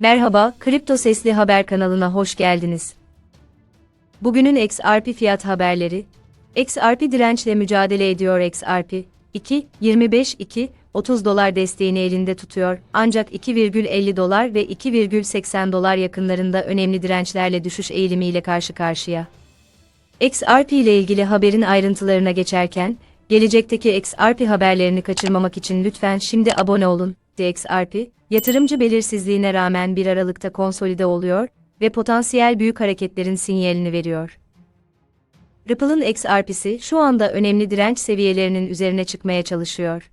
Merhaba, Kripto Sesli Haber kanalına hoş geldiniz. Bugünün XRP fiyat haberleri. XRP dirençle mücadele ediyor XRP. 2, 25, 2, 30 dolar desteğini elinde tutuyor. Ancak 2,50 dolar ve 2,80 dolar yakınlarında önemli dirençlerle düşüş eğilimiyle karşı karşıya. XRP ile ilgili haberin ayrıntılarına geçerken, gelecekteki XRP haberlerini kaçırmamak için lütfen şimdi abone olun. XRP, yatırımcı belirsizliğine rağmen bir aralıkta konsolide oluyor ve potansiyel büyük hareketlerin sinyalini veriyor. Ripple'ın XRP'si şu anda önemli direnç seviyelerinin üzerine çıkmaya çalışıyor.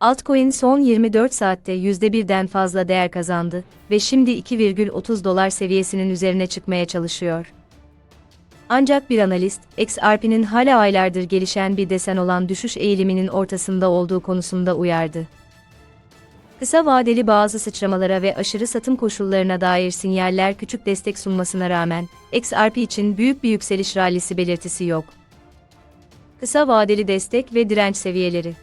Altcoin son 24 saatte %1'den fazla değer kazandı ve şimdi 2,30 dolar seviyesinin üzerine çıkmaya çalışıyor. Ancak bir analist, XRP'nin hala aylardır gelişen bir desen olan düşüş eğiliminin ortasında olduğu konusunda uyardı. Kısa vadeli bazı sıçramalara ve aşırı satım koşullarına dair sinyaller küçük destek sunmasına rağmen, XRP için büyük bir yükseliş rallisi belirtisi yok. Kısa vadeli destek ve direnç seviyeleri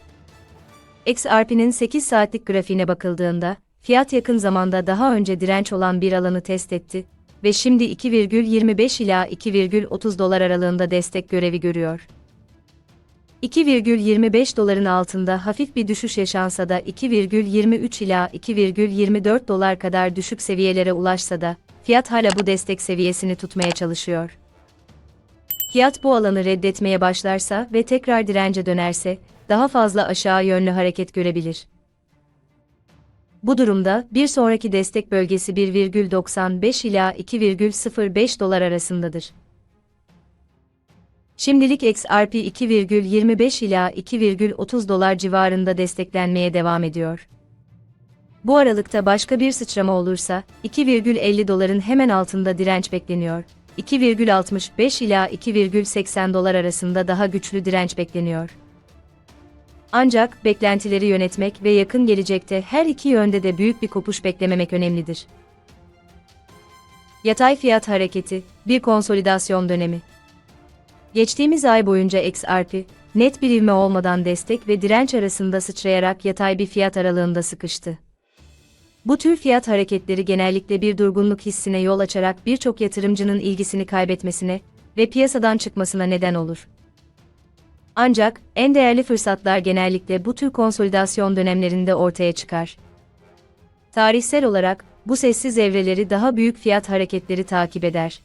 XRP'nin 8 saatlik grafiğine bakıldığında, fiyat yakın zamanda daha önce direnç olan bir alanı test etti ve şimdi 2,25 ila 2,30 dolar aralığında destek görevi görüyor. 2,25 doların altında hafif bir düşüş yaşansa da 2,23 ila 2,24 dolar kadar düşük seviyelere ulaşsa da, fiyat hala bu destek seviyesini tutmaya çalışıyor. Fiyat bu alanı reddetmeye başlarsa ve tekrar dirence dönerse, daha fazla aşağı yönlü hareket görebilir. Bu durumda, bir sonraki destek bölgesi 1,95 ila 2,05 dolar arasındadır. Şimdilik XRP 2,25 ila 2,30 dolar civarında desteklenmeye devam ediyor. Bu aralıkta başka bir sıçrama olursa, 2,50 doların hemen altında direnç bekleniyor. 2,65 ila 2,80 dolar arasında daha güçlü direnç bekleniyor. Ancak beklentileri yönetmek ve yakın gelecekte her iki yönde de büyük bir kopuş beklememek önemlidir. Yatay fiyat hareketi, bir konsolidasyon dönemi. Geçtiğimiz ay boyunca XRP, net bir ivme olmadan destek ve direnç arasında sıçrayarak yatay bir fiyat aralığında sıkıştı. Bu tür fiyat hareketleri genellikle bir durgunluk hissine yol açarak birçok yatırımcının ilgisini kaybetmesine ve piyasadan çıkmasına neden olur. Ancak en değerli fırsatlar genellikle bu tür konsolidasyon dönemlerinde ortaya çıkar. Tarihsel olarak bu sessiz evreleri daha büyük fiyat hareketleri takip eder.